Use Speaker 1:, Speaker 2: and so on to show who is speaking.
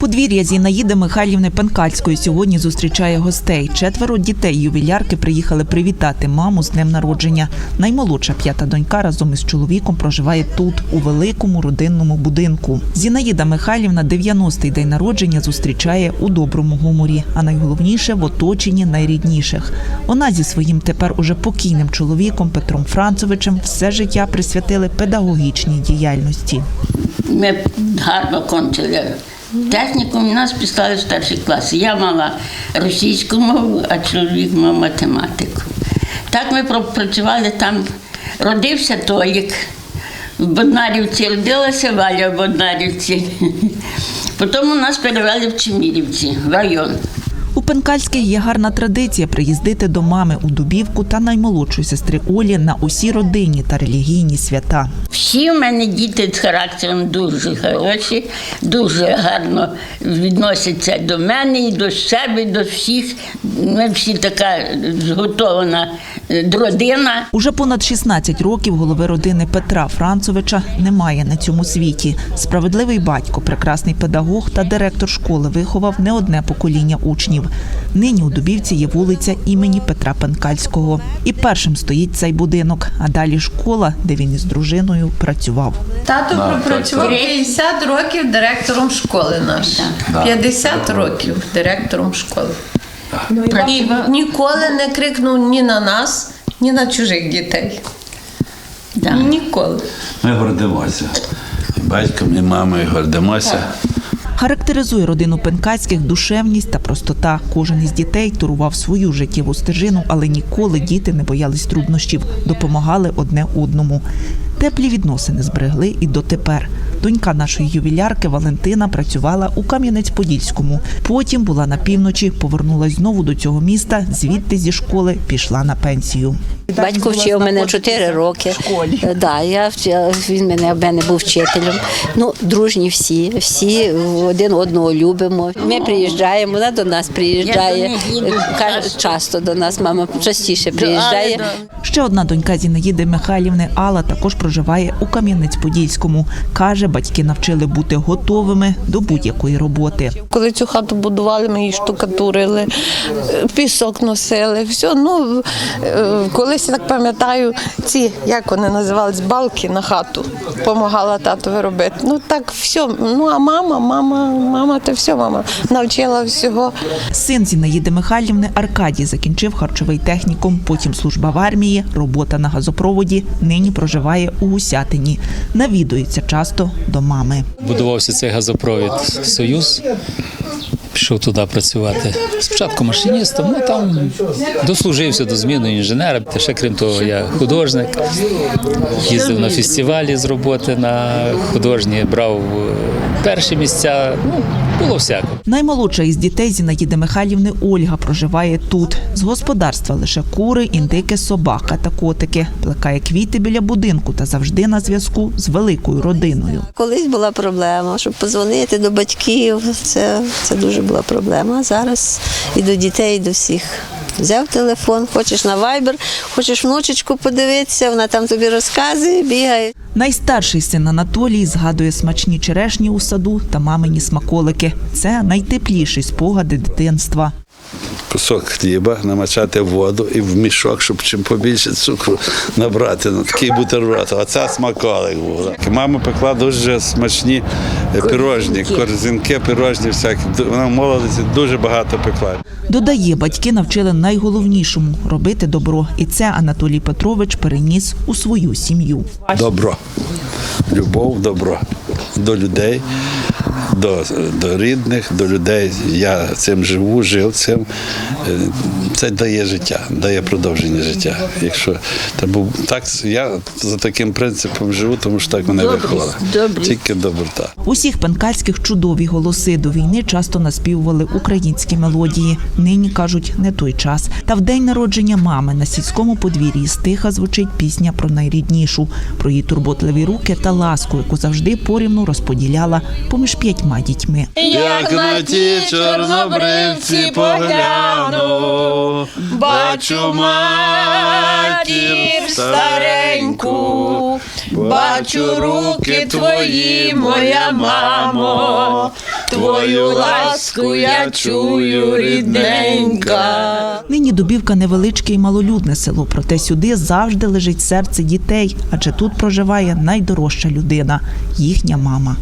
Speaker 1: Подвір'я Зінаїди Михайлівни Пенкальської сьогодні зустрічає гостей. Четверо дітей ювілярки приїхали привітати маму з днем народження. Наймолодша п'ята донька разом із чоловіком проживає тут, у великому родинному будинку. Зінаїда Михайлівна 90-й день народження зустрічає у доброму гуморі, а найголовніше в оточенні найрідніших. Вона зі своїм тепер уже покійним чоловіком Петром Францовичем все життя присвятили педагогічній діяльності.
Speaker 2: Ми гарно кончили технікум, у нас писали в старші класи. Я мала російську мову, а чоловік мав математику. Так ми пропрацювали там. Родився Толік. В Боднарівці родилася Валя в Боднарівці. Потім у нас перевели в Чемірівці, в район.
Speaker 1: У Пенкальських є гарна традиція приїздити до мами у Дубівку та наймолодшої сестри Олі на усі родинні та релігійні свята.
Speaker 2: Всі в мене діти з характером дуже хороші, дуже гарно відносяться до мене і до себе, і до всіх. Ми всі така зготована е, родина.
Speaker 1: Уже понад 16 років голови родини Петра Францовича немає на цьому світі. Справедливий батько, прекрасний педагог та директор школи виховав не одне покоління учнів. Нині у Дубівці є вулиця імені Петра Пенкальського. І першим стоїть цей будинок, а далі школа, де він із дружиною працював.
Speaker 3: Тато пропрацював 50 років директором школи наш. 50 років директором школи. І ніколи не крикнув ні на нас, ні на чужих дітей.
Speaker 2: Да.
Speaker 3: Ніколи.
Speaker 4: Ми гордимося. І батьком, і мамою гордимося.
Speaker 1: Характеризує родину Пенкацьких душевність та простота. Кожен із дітей турував свою життєву стежину, але ніколи діти не боялись труднощів, допомагали одне одному. Теплі відносини зберегли і дотепер. Донька нашої ювілярки Валентина працювала у Кам'янець-Подільському. Потім була на півночі, повернулась знову до цього міста. Звідти зі школи пішла на пенсію.
Speaker 5: Батько вчив мене 4 роки. Е, Да, я вчила, він мене, в мене був вчителем. Ну, дружні всі, всі один одного любимо. Ми приїжджаємо, вона до нас приїжджає.
Speaker 2: Їду
Speaker 5: Е, Каже, часто до нас мама частіше приїжджає.
Speaker 1: Ще одна донька Зінаїди Михайлівни Алла також проживає у Кам'янець-Подільському. Каже, батьки навчили бути готовими до будь-якої роботи.
Speaker 3: Коли цю хату будували, ми її штукатурили, е, пісок носили. Все, ну, е, колись, я так пам'ятаю, ці, як вони називались, балки на хату. Помагала татові робити. Ну так все. Ну а мама, мама, мама, то все, мама навчила всього.
Speaker 1: Син Зінаїди Михайлівни Аркадій закінчив харчовий технікум, потім служба в армії, робота на газопроводі. Нині проживає у Гусятині. Навідується часто до мами.
Speaker 6: Будувався цей газопровід Союз. Пішов туди працювати. Спочатку машиністом, ну там дослужився до зміни інженера. Та ще крім того, я художник. Їздив на фестивалі з роботи на художні, брав е, перші місця. Ну, було всяко.
Speaker 1: Наймолодша із дітей Зінаїди Михайлівни Ольга проживає тут. З господарства лише кури, індики, собака та котики. Плекає квіти біля будинку та завжди на зв'язку з великою родиною.
Speaker 5: Колись була проблема, щоб позвонити до батьків. Це, це дуже була проблема. Зараз і до дітей, і до всіх. Взяв телефон, хочеш на вайбер, хочеш внучечку подивитися, вона там тобі розказує, бігає.
Speaker 1: Найстарший син Анатолій згадує смачні черешні у саду та мамині смаколики. Це найтепліші спогади дитинства.
Speaker 4: Кусок хліба, намачати воду і в мішок, щоб чим побільше цукру набрати. Ну, такий бутерброд. Оце смаколик був. Мама пекла дуже смачні пирожні, корзинки, пирожні всякі. Вона в молодості дуже багато пекла.
Speaker 1: Додає, батьки навчили найголовнішому робити добро, і це Анатолій Петрович переніс у свою сім'ю.
Speaker 4: Добро. Любов, добро до людей, до, до рідних, до людей. Я цим живу, жив цим. Е, Це дає життя, дає продовження життя. Якщо та так, я за таким принципом живу, тому що так мене виховали. Тільки доброта.
Speaker 1: Усіх пенкальських чудові голоси до війни часто наспівували українські мелодії. Нині кажуть, не той час. Та в день народження мами на сільському подвір'ї стиха звучить пісня про найріднішу, про її турботливі руки та ласку, яку завжди порівну розподіляла поміж п'ятьма дітьми.
Speaker 4: Як на ті чорнобривці погляну, бачу матір стареньку, бачу руки твої, моя мамо,
Speaker 3: твою ласку я чую, рідненька.
Speaker 1: Нині Дубівка невеличке і малолюдне село, проте сюди завжди лежить серце дітей, адже тут проживає найдорожча людина їхня мама.